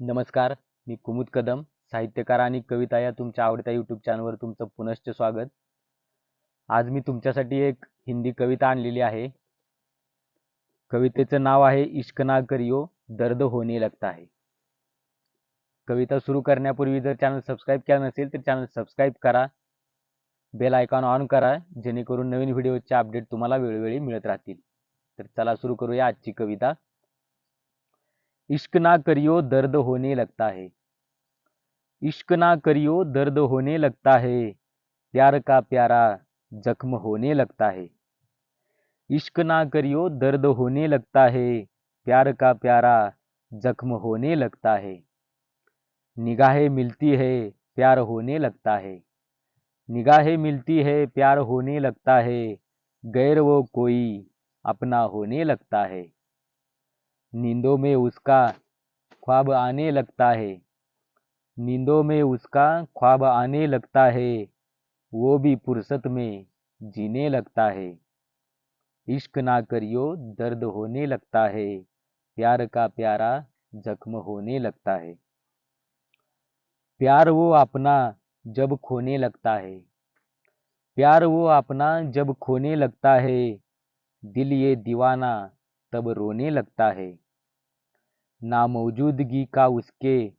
नमस्कार मी कुमुद कदम साहित्यकार आणि कविता या तुमच्या आवडत्या यूट्यूब चॅनलवर तुमचं पुनश्च स्वागत. आज मी तुमच्यासाठी एक हिंदी कविता आणलेली आहे. कवितेचं नाव आहे इश्क ना करियो दर्द होने लगता है. कविता सुरू करण्यापूर्वी जर चॅनल सबस्क्राईब केला नसेल तर चॅनल सबस्क्राईब करा. बेल आयकॉन ऑन करा जेणेकरून नवीन व्हिडिओचे अपडेट तुम्हाला वेळोवेळी मिळत राहतील. तर चला सुरू करूया आजची कविता. इश्क ना करियो, दर्द होने लगता है। इश्क ना करियो, दर्द होने लगता है। प्यार का प्यारा जख्म होने लगता है। इश्क ना करियो, दर्द होने लगता है। प्यार का प्यारा जख्म होने लगता है। निगाहें मिलती है, प्यार होने लगता है। निगाहें मिलती है, प्यार होने लगता है। गैर वो कोई अपना होने लगता है। नींदों में उसका ख्वाब आने लगता है। नींदों में उसका ख्वाब आने लगता है, वो भी फुर्सत में जीने लगता है। इश्क ना करियो, दर्द होने लगता है, प्यार का प्यारा जख्म होने लगता है। प्यार वो अपना जब खोने लगता है। प्यार वो अपना जब खोने लगता है, दिल ये दीवाना तब रोने लगता है। नामौजूदगी का उसके,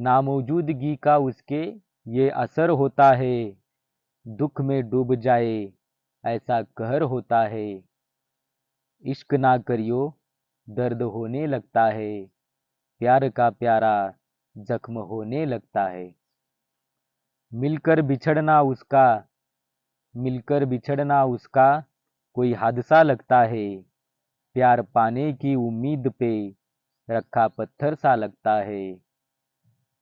नामौजूदगी का उसके ये असर होता है। दुख में डूब जाए, ऐसा कहर होता है। इश्क ना करियो, दर्द होने लगता है। प्यार का प्यारा जख्म होने लगता है। मिलकर बिछड़ना उसका, मिलकर बिछड़ना उसका कोई हादसा लगता है। प्यार पाने की उम्मीद पे रखा पत्थर सा लगता है।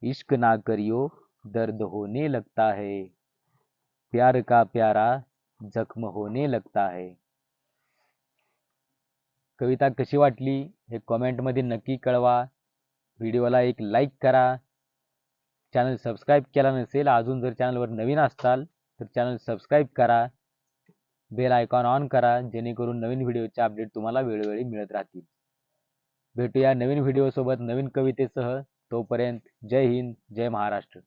इश्क ना करियो, दर्द होने लगता है। प्यार का प्यारा जख्म होने लगता है। कविता कशी वाटली, हे कॉमेंटमध्ये नक्की कळवा. व्हिडिओला एक लाईक करा. चॅनल सबस्क्राईब केला नसेल, अजून जर चॅनलवर नवीन असताल, तर चॅनल सबस्क्राईब करा. बेल आयकॉन ऑन करा जेणेकरून नवीन व्हिडिओचे अपडेट तुम्हाला वेळोवेळी मिळत राहतील. भेटूया नवीन व्हिडिओसोबत नवीन कवितेसह. तोपर्यंत जय हिंद जय महाराष्ट्र.